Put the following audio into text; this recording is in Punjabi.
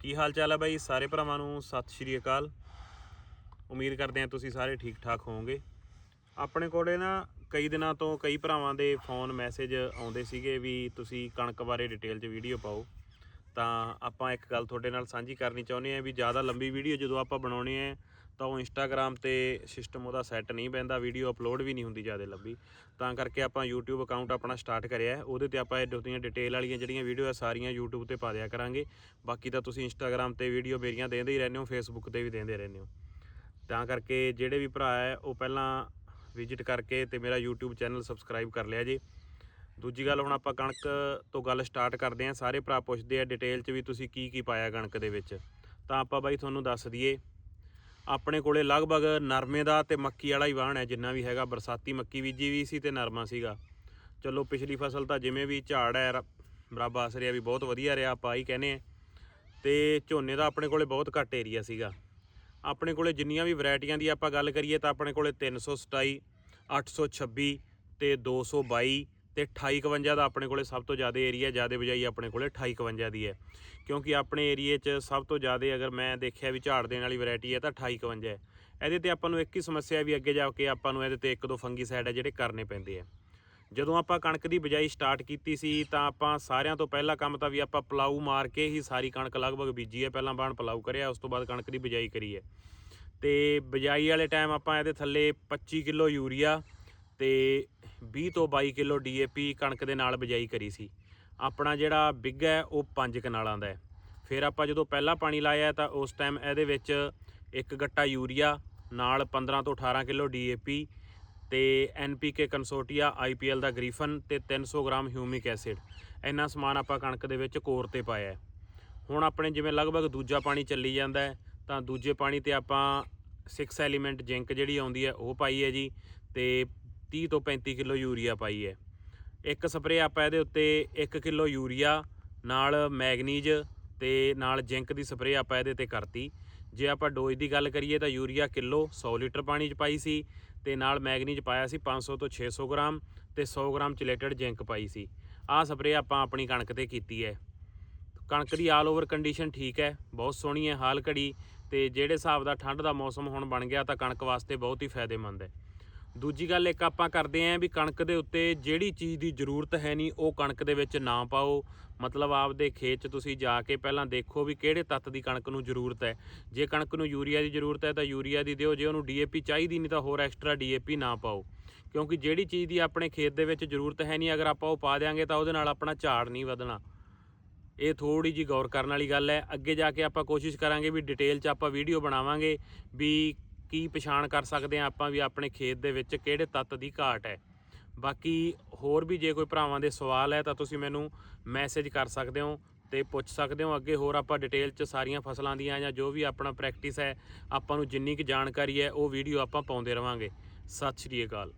ਕੀ ਹਾਲ ਚਾਲ ਹੈ ਬਾਈ? ਸਾਰੇ ਭਰਾਵਾਂ ਨੂੰ ਸਤਿ ਸ਼੍ਰੀ ਅਕਾਲ। ਉਮੀਦ ਕਰਦੇ ਹਾਂ ਤੁਸੀਂ ਸਾਰੇ ਠੀਕ ਠਾਕ ਹੋਵੋਗੇ। ਆਪਣੇ ਕੋਲੇ ਨਾ ਕਈ ਦਿਨਾਂ ਤੋਂ ਕਈ ਭਰਾਵਾਂ ਦੇ ਫੋਨ ਮੈਸੇਜ ਆਉਂਦੇ ਸੀਗੇ ਵੀ ਤੁਸੀਂ ਕਣਕ ਬਾਰੇ ਡਿਟੇਲ 'ਚ ਵੀਡੀਓ ਪਾਓ। ਤਾਂ ਆਪਾਂ ਇੱਕ ਗੱਲ ਤੁਹਾਡੇ ਨਾਲ ਸਾਂਝੀ ਕਰਨੀ ਚਾਹੁੰਦੇ ਹਾਂ ਵੀ ਜ਼ਿਆਦਾ ਲੰਬੀ ਵੀਡੀਓ ਜਦੋਂ ਆਪਾਂ ਬਣਾਉਣੀ ਹੈ ਤਾਂ ਉਹ ਇੰਸਟਾਗ੍ਰam ਤੇ ਸਿਸਟਮ ਉਹਦਾ ਸੈੱਟ ਨਹੀਂ ਬੈਂਦਾ ਵੀਡੀਓ ਅਪਲੋਡ ਵੀ ਨਹੀਂ ਹੁੰਦੀ ਜ਼ਿਆਦਾ ਲੰਬੀ। ਤਾਂ ਕਰਕੇ ਆਪਾਂ YouTube ਅਕਾਊਂਟ ਆਪਣਾ ਸਟਾਰਟ ਕਰਿਆ ਉਹਦੇ ਤੇ ਆਪਾਂ ਇਹ ਦੀਆਂ ਡਿਟੇਲ ਵਾਲੀਆਂ ਜਿਹੜੀਆਂ ਵੀਡੀਓ ਆ, ਸਾਰੀਆਂ YouTube ਤੇ ਪਾ ਦਿਆ ਕਰਾਂਗੇ। ਬਾਕੀ ਤਾਂ ਤੁਸੀਂ ਇੰਸਟਾਗ੍ਰam ਤੇ ਵੀਡੀਓ ਮੇਰੀਆਂ ਦੇਂਦੇ ਹੀ ਰਹਿੰਦੇ ਹੋ, Facebook ਤੇ ਵੀ ਦੇਂਦੇ ਰਹਿੰਦੇ ਹੋ। ਤਾਂ ਕਰਕੇ ਜਿਹੜੇ ਵੀ ਭਰਾ ਹੈ, ਉਹ ਪਹਿਲਾਂ ਵਿਜ਼ਿਟ ਕਰਕੇ ਤੇ ਮੇਰਾ YouTube ਚੈਨਲ ਸਬਸਕ੍ਰਾਈਬ ਕਰ ਲਿਆ ਜੀ। ਦੂਜੀ ਗੱਲ, ਹੁਣ ਆਪਾਂ ਕਣਕ ਤੋਂ ਗੱਲ ਸਟਾਰਟ ਕਰਦੇ ਹਾਂ। ਸਾਰੇ ਭਰਾ ਪੁੱਛਦੇ ਆ ਡਿਟੇਲ 'ਚ ਵੀ ਤੁਸੀਂ ਕੀ ਕੀ ਪਾਇਆ ਕਣਕ ਦੇ ਵਿੱਚ। ਤਾਂ ਆਪਾਂ ਬਾਈ ਤੁਹਾਨੂੰ ਦੱਸ ਦਈਏ ਆਪਣੇ ਕੋਲੇ ਲਗਭਗ ਨਰਮੇ ਦਾ ਤੇ ਮੱਕੀ ਵਾਲਾ ਹੀ ਵਾਹਣ ਹੈ, ਜਿੰਨਾ ਵੀ ਹੈਗਾ। ਬਰਸਾਤੀ ਮੱਕੀ ਬੀਜੀ ਵੀ ਸੀ ਤੇ ਨਰਮਾ ਸੀਗਾ। ਚਲੋ ਪਿਛਲੀ ਫਸਲ ਤਾਂ ਜਿਵੇਂ ਵੀ ਝਾੜ ਹੈ, ਰ- ਰੱਬ ਆਸ ਰਿਹਾ ਵੀ ਬਹੁਤ ਵਧੀਆ ਰਿਹਾ, ਆਪਾਂ ਹੀ ਕਹਿੰਦੇ ਆ ਤੇ ਝੋਨੇ ਦਾ ਆਪਣੇ ਕੋਲੇ ਬਹੁਤ ਘੱਟ ਏਰੀਆ ਸੀਗਾ। ਆਪਣੇ ਕੋਲੇ ਜਿੰਨੀਆਂ ਵੀ ਵੈਰਾਈਟੀਆਂ ਦੀ ਆਪਾਂ ਗੱਲ ਕਰੀਏ ਤਾਂ ਆਪਣੇ ਕੋਲੇ 327 826 ਤੇ 222 ਤੇ 2851 ਦਾ ਆਪਣੇ ਕੋਲੇ ਸਭ ਤੋਂ ਜ਼ਿਆਦਾ ਏਰੀਆ ਜ਼ਿਆਦਾ ਬਜਾਈ ਆਪਣੇ ਕੋਲੇ 2851 ਦੀ ਹੈ। ਕਿਉਂਕਿ ਆਪਣੇ ਏਰੀਏ 'ਚ ਸਭ ਤੋਂ ਜ਼ਿਆਦਾ ਅਗਰ ਮੈਂ ਦੇਖਿਆ ਵੀ ਝਾੜ ਦੇਣ ਵਾਲੀ ਵੈਰਾਈਟੀ ਹੈ ਤਾਂ 2851 ਹੈ। ਇਹਦੇ ਤੇ ਆਪਾਂ ਨੂੰ ਇੱਕ ਹੀ ਸਮੱਸਿਆ ਵੀ ਅੱਗੇ ਜਾ ਕੇ ਆਪਾਂ ਨੂੰ ਇਹਦੇ ਤੇ ਇੱਕ ਦੋ ਫੰਗੀਸਾਈਡ ਹੈ ਜਿਹੜੇ ਕਰਨੇ ਪੈਂਦੇ ਆ ਜਦੋਂ ਆਪਾਂ ਕਣਕ ਦੀ ਬਿਜਾਈ ਸਟਾਰਟ ਕੀਤੀ ਸੀ ਤਾਂ ਆਪਾਂ ਸਾਰਿਆਂ ਤੋਂ ਪਹਿਲਾ ਕੰਮ ਤਾਂ ਵੀ ਆਪਾਂ ਪਲਾਊ ਮਾਰ ਕੇ ਹੀ ਸਾਰੀ ਕਣਕ ਲਗਭਗ ਬੀਜੀ ਹੈ। ਪਹਿਲਾਂ ਬਾਣ ਪਲਾਊ ਕਰਿਆ, ਉਸ ਤੋਂ ਬਾਅਦ ਕਣਕ ਦੀ ਬਿਜਾਈ ਕਰੀ ਹੈ। ਤੇ ਬਿਜਾਈ ਵਾਲੇ ਟਾਈਮ ਆਪਾਂ ਇਹਦੇ ਥੱਲੇ 25 ਕਿਲੋ ਯੂਰੀਆ ਤੇ 20 ਤੋਂ 22 ਕਿਲੋ ਡੀਏਪੀ ਕਣਕ ਦੇ ਨਾਲ ਬਿਜਾਈ ਕਰੀ ਸੀ। ਆਪਣਾ ਜਿਹੜਾ ਬਿੱਗ ਹੈ, ਉਹ 5 ਕਨਾਲਾਂ ਦਾ ਹੈ। ਫਿਰ ਆਪਾਂ ਜਦੋਂ ਪਹਿਲਾ ਪਾਣੀ ਲਾਇਆ ਤਾਂ ਉਸ ਟਾਈਮ ਇਹਦੇ ਵਿੱਚ ਇੱਕ ਗੱਟਾ ਯੂਰੀਆ, ਨਾਲ 15 ਤੋਂ 18 ਕਿਲੋ ਡੀਏਪੀ ਤੇ ਐਨਪੀਕੇ ਕੰਸੋਰਟੀਆ ਆਈਪੀਐਲ ਦਾ ਗ੍ਰੀਫਨ ਤੇ 300 ਗ੍ਰਾਮ ਹਿਊਮਿਕ ਐਸਿਡ। ਇੰਨਾ ਸਮਾਨ ਆਪਾਂ ਕਣਕ ਦੇ ਵਿੱਚ ਕੋਰ ਤੇ ਪਾਇਆ ਹੁਣ ਆਪਣੇ ਜਿਵੇਂ ਲਗਭਗ ਦੂਜਾ ਪਾਣੀ ਚੱਲੀ ਜਾਂਦਾ ਹੈ, ਤਾਂ ਦੂਜੇ ਪਾਣੀ ਤੇ ਆਪਾਂ 6 ਐਲੀਮੈਂਟ ਜ਼ਿੰਕ ਜਿਹੜੀ ਆਉਂਦੀ ਹੈ, ਉਹ ਪਾਈ ਹੈ ਜੀ ਤੇ 30 ਤੋਂ 35 ਕਿਲੋ ਯੂਰੀਆ ਪਾਈ ਹੈ। ਇੱਕ ਸਪਰੇਅ ਆਪਾਂ ਇਹਦੇ ਉੱਤੇ 1 ਕਿਲੋ ਯੂਰੀਆ, ਨਾਲ ਮੈਗਨੀਜ ਤੇ ਨਾਲ ਜ਼ਿੰਕ ਦੀ ਸਪਰੇਅ ਆਪਾਂ ਇਹਦੇ ਤੇ ਕਰਤੀ। ਜੇ ਆਪਾਂ ਡੋਜ਼ ਦੀ ਗੱਲ ਕਰੀਏ ਤਾਂ ਯੂਰੀਆ ਕਿਲੋ 100 ਲੀਟਰ ਪਾਣੀ 'ਚ ਪਾਈ ਸੀ ਤੇ ਨਾਲ ਮੈਗਨੀਜ ਪਾਇਆ ਸੀ 500 ਤੋਂ 600 ਗ੍ਰਾਮ ਤੇ 100 ਗ੍ਰਾਮ ਚਿਲੇਟਡ ਜ਼ਿੰਕ ਪਾਈ ਸੀ। ਆਹ ਸਪਰੇਅ ਆਪਾਂ ਆਪਣੀ ਕਣਕ ਤੇ ਕੀਤੀ ਹੈ। ਕਣਕ ਦੀ ਆਲ ਓਵਰ ਕੰਡੀਸ਼ਨ ਠੀਕ ਹੈ, ਬਹੁਤ ਸੋਹਣੀ ਹੈ, ਹਾਲ ਘੜੀ ਤੇ ਜਿਹੜੇ ਹਿਸਾਬ ਦਾ ਠੰਡ ਦਾ ਮੌਸਮ ਹੁਣ ਬਣ ਗਿਆ ਤਾਂ ਕਣਕ ਵਾਸਤੇ ਬਹੁਤ ਹੀ ਫਾਇਦੇਮੰਦ ਹੈ। ਦੂਜੀ ਗੱਲ ਇੱਕ ਆਪਾਂ ਕਰਦੇ ਆਂ ਵੀ ਕਣਕ ਦੇ ਉੱਤੇ ਜਿਹੜੀ ਚੀਜ਼ ਦੀ ਜ਼ਰੂਰਤ ਹੈ ਨਹੀਂ, ਉਹ ਕਣਕ ਦੇ ਵਿੱਚ ਨਾ ਪਾਓ। ਮਤਲਬ ਆਪਦੇ ਖੇਤ 'ਚ ਤੁਸੀਂ ਜਾ ਕੇ ਪਹਿਲਾਂ ਦੇਖੋ ਵੀ ਕਿਹੜੇ ਤੱਤ ਦੀ ਕਣਕ ਨੂੰ ਜ਼ਰੂਰਤ ਹੈ। ਜੇ ਕਣਕ ਨੂੰ ਯੂਰੀਆ ਦੀ ਜ਼ਰੂਰਤ ਹੈ ਤਾਂ ਯੂਰੀਆ ਦੀ ਦਿਓ, ਜੇ ਉਹਨੂੰ ਡੀਏਪੀ ਚਾਹੀਦੀ ਨਹੀਂ ਤਾਂ ਹੋਰ ਐਕਸਟਰਾ ਡੀਏਪੀ ਨਾ ਪਾਓ। ਕਿਉਂਕਿ ਜਿਹੜੀ ਚੀਜ਼ ਦੀ ਆਪਣੇ ਖੇਤ ਦੇ ਵਿੱਚ ਜ਼ਰੂਰਤ ਹੈ ਨਹੀਂ, ਅਗਰ ਆਪਾਂ ਉਹ ਪਾ ਦਿਆਂਗੇ ਤਾਂ ਉਹਦੇ ਨਾਲ ਆਪਣਾ ਝਾੜ ਨਹੀਂ ਵਧਣਾ। ਇਹ ਥੋੜੀ ਜੀ ਗੌਰ ਕਰਨ ਵਾਲੀ ਗੱਲ ਹੈ। ਅੱਗੇ ਜਾ ਕੇ ਆਪਾਂ ਕੋਸ਼ਿਸ਼ ਕਰਾਂਗੇ ਵੀ ਡਿਟੇਲ 'ਚ ਆਪਾਂ ਵੀਡੀਓ ਬਣਾਵਾਂਗੇ ਵੀ ਕੀ ਪਛਾਣ ਕਰ ਸਕਦੇ ਆ ਆਪਾਂ ਵੀ ਆਪਣੇ ਖੇਤ ਦੇ ਵਿੱਚ ਕਿਹੜੇ ਤੱਤ ਦੀ ਘਾਟ ਹੈ। ਬਾਕੀ ਹੋਰ ਵੀ ਜੇ ਕੋਈ ਭਰਾਵਾਂ ਦੇ ਸਵਾਲ ਹੈ ਤਾਂ ਤੁਸੀਂ ਮੈਨੂੰ ਮੈਸੇਜ ਕਰ ਸਕਦੇ ਹੋ ਤੇ ਪੁੱਛ ਸਕਦੇ ਹੋ। ਅੱਗੇ ਹੋਰ ਆਪਾਂ ਡਿਟੇਲ 'ਚ ਸਾਰੀਆਂ ਫਸਲਾਂ ਦੀਆਂ ਜਾਂ ਜੋ ਵੀ ਆਪਣਾ ਪ੍ਰੈਕਟਿਸ ਹੈ, ਆਪਾਂ ਨੂੰ ਜਿੰਨੀ ਕੁ ਜਾਣਕਾਰੀ ਹੈ, ਉਹ ਵੀਡੀਓ ਆਪਾਂ ਪਾਉਂਦੇ ਰਵਾਂਗੇ। ਸਤਿ ਸ਼੍ਰੀ ਅਕਾਲ।